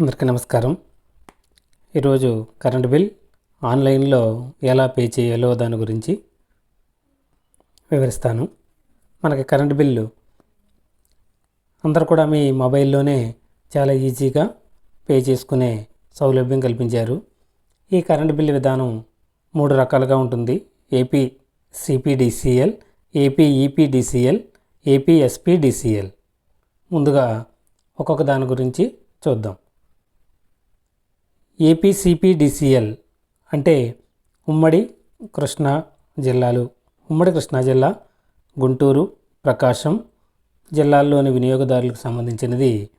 అందరికీ నమస్కారం. ఈరోజు కరెంట్ బిల్ ఆన్లైన్లో ఎలా పే చేయాలో దాని గురించి వివరిస్తాను. మనకి కరెంట్ బిల్లు అందరు కూడా మీ మొబైల్లోనే చాలా ఈజీగా పే చేసుకునే సౌలభ్యం కల్పించారు. ఈ కరెంట్ బిల్లు విధానం మూడు రకాలుగా ఉంటుంది. AP CPDCL AP EPDCL AP SPDCL. ముందుగా ఒక్కొక్క దాని గురించి చూద్దాం. ఏపీసీపీడిసిఎల్ అంటే ఉమ్మడి కృష్ణా జిల్లాలు. ఉమ్మడి కృష్ణా జిల్లా గుంటూరు ప్రకాశం జిల్లాల్లోని వినియోగదారులకు సంబంధించినది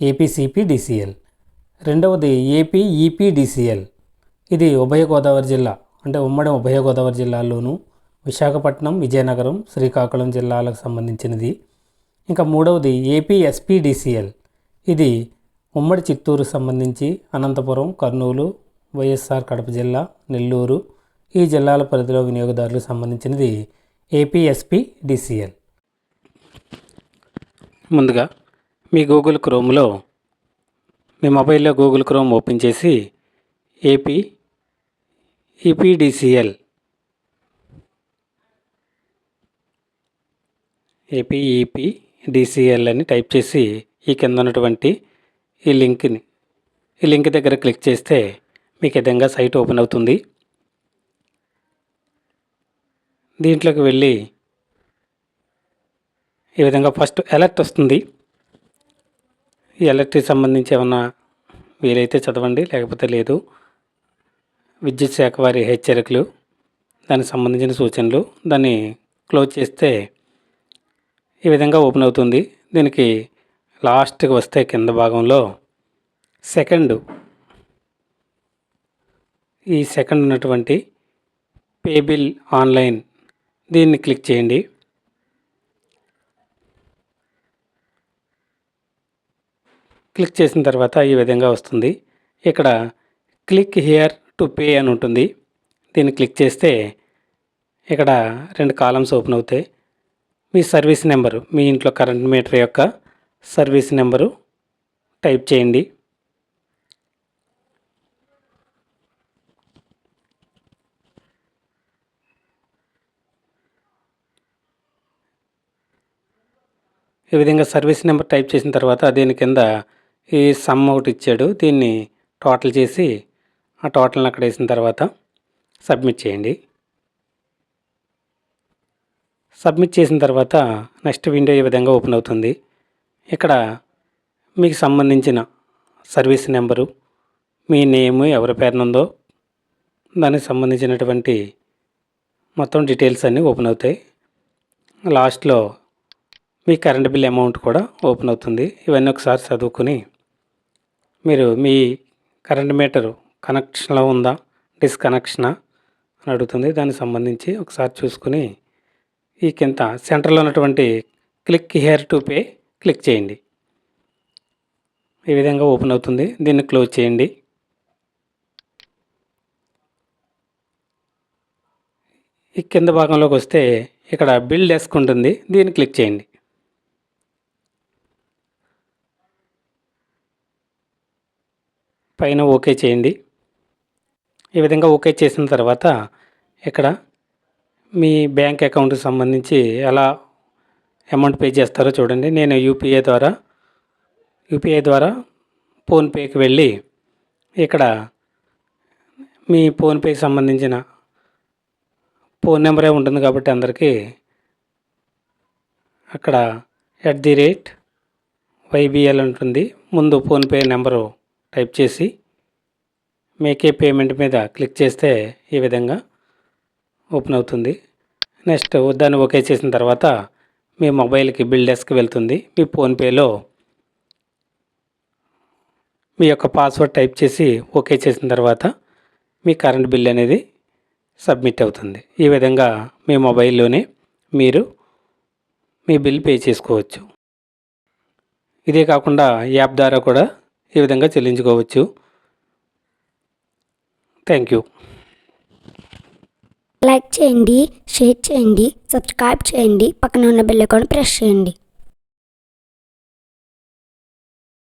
ఏపీసీపీడిసిఎల్. రెండవది ఏపీఈపీడిసిఎల్. ఇది ఉభయ గోదావరి జిల్లా అంటే ఉమ్మడి ఉభయ గోదావరి జిల్లాల్లోనూ విశాఖపట్నం విజయనగరం శ్రీకాకుళం జిల్లాలకు సంబంధించినది. ఇంకా మూడవది ఏపీఎస్పీడిసిఎల్. ఇది ఉమ్మడి చిత్తూరు సంబంధించి అనంతపురం కర్నూలు వైఎస్ఆర్ కడప జిల్లా నెల్లూరు ఈ జిల్లాల పరిధిలో వినియోగదారులకు సంబంధించినది ఏపీఎస్పి డిసిఎల్. ముందుగా మీ గూగుల్ క్రోమ్లో మీ మొబైల్లో గూగుల్ క్రోమ్ ఓపెన్ చేసి ఏపీ ఈపీడిసిఎల్ ఏపీఈపీ డిసిఎల్ అని టైప్ చేసి ఈ కింద ఉన్నటువంటి ఈ లింక్ని ఈ లింక్ దగ్గర క్లిక్ చేస్తే మీకు ఈ విధంగా సైట్ ఓపెన్ అవుతుంది. దీంట్లోకి వెళ్ళి ఈ విధంగా ఫస్ట్ అలర్ట్ వస్తుంది. ఈ అలర్ట్కి సంబంధించి ఏమన్నా వీలైతే చదవండి లేకపోతే లేదు. విద్యుత్ శాఖ వారి హెచ్చరికలు దానికి సంబంధించిన సూచనలు దాన్ని క్లోజ్ చేస్తే ఈ విధంగా ఓపెన్ అవుతుంది. దీనికి లాస్ట్కి వస్తే కింద భాగంలో సెకండ్. ఈ సెకండ్ ఉన్నటువంటి పేబిల్ ఆన్లైన్ దీన్ని క్లిక్ చేయండి. క్లిక్ చేసిన తర్వాత ఈ విధంగా వస్తుంది. ఇక్కడ క్లిక్ హియర్ టు పే అని ఉంటుంది. దీన్ని క్లిక్ చేస్తే ఇక్కడ రెండు కాలమ్స్ ఓపెన్ అవుతాయి. మీ సర్వీస్ నెంబరు మీ ఇంట్లో కరెంట్ మీటర్ యొక్క సర్వీస్ నెంబరు టైప్ చేయండి. ఈ విధంగా సర్వీస్ నెంబర్ టైప్ చేసిన తర్వాత దీని కింద ఈ సమ్ ఒకటి ఇచ్చాడు. దీన్ని టోటల్ చేసి ఆ టోటల్ని అక్కడ వేసిన తర్వాత సబ్మిట్ చేయండి. సబ్మిట్ చేసిన తర్వాత నెక్స్ట్ విండో ఈ విధంగా ఓపెన్ అవుతుంది. ఇక్కడ మీకు సంబంధించిన సర్వీస్ నెంబరు మీ నేమ్ ఎవరి పేరునుందో దానికి సంబంధించినటువంటి మొత్తం డీటెయిల్స్ అన్నీ ఓపెన్ అవుతాయి. లాస్ట్లో మీ కరెంట్ బిల్ అమౌంట్ కూడా ఓపెన్ అవుతుంది. ఇవన్నీ ఒకసారి చదువుకుని మీరు మీ కరెంట్ మీటరు కనెక్షన్లో ఉందా డిస్కనెక్షనా అని అడుగుతుంది. దానికి సంబంధించి ఒకసారి చూసుకుని ఈ కింద సెంటర్లో ఉన్నటువంటి click here to pay click చేయండి. ఈ విధంగా ఓపెన్ అవుతుంది. దీన్ని క్లోజ్ చేయండి. ఈ కింద భాగంలోకి వస్తే ఇక్కడ బిల్ డెస్క్ ఉంటుంది. దీన్ని క్లిక్ చేయండి. పైన ఓకే చేయండి. ఈ విధంగా ఓకే చేసిన తర్వాత ఇక్కడ మీ బ్యాంక్ అకౌంట్కి సంబంధించి ఎలా అమౌంట్ పే చేస్తారో చూడండి. నేను యూపీఐ ద్వారా యూపీఐ ద్వారా ఫోన్పేకి వెళ్ళి ఇక్కడ మీ ఫోన్పేకి సంబంధించిన ఫోన్ నెంబరే ఉంటుంది కాబట్టి అందరికీ అక్కడ ఎట్ ది రేట్ వైబిఎల్ ఉంటుంది. ముందు ఫోన్పే నెంబరు టైప్ చేసి మేకే పేమెంట్ మీద క్లిక్ చేస్తే ఈ విధంగా ఓపెన్ అవుతుంది. నెక్స్ట్ దాన్ని ఓకే చేసిన తర్వాత మీ మొబైల్కి బిల్ డెస్క్ వెళ్తుంది. మీ ఫోన్పేలో మీ యొక్క పాస్వర్డ్ టైప్ చేసి ఓకే చేసిన తర్వాత మీ కరెంట్ బిల్ అనేది సబ్మిట్ అవుతుంది. ఈ విధంగా మీ మొబైల్లోనే మీరు మీ బిల్ పే చేసుకోవచ్చు. ఇదే కాకుండా యాప్ ద్వారా కూడా ఈ విధంగా చెల్లించుకోవచ్చు. థ్యాంక్ యూ లైక్ చేయండి షేర్ చేయండి సబ్స్క్రైబ్ చేయండి పక్కన ఉన్న బెల్ ఐకాన్ ప్రెస్ చేయండి.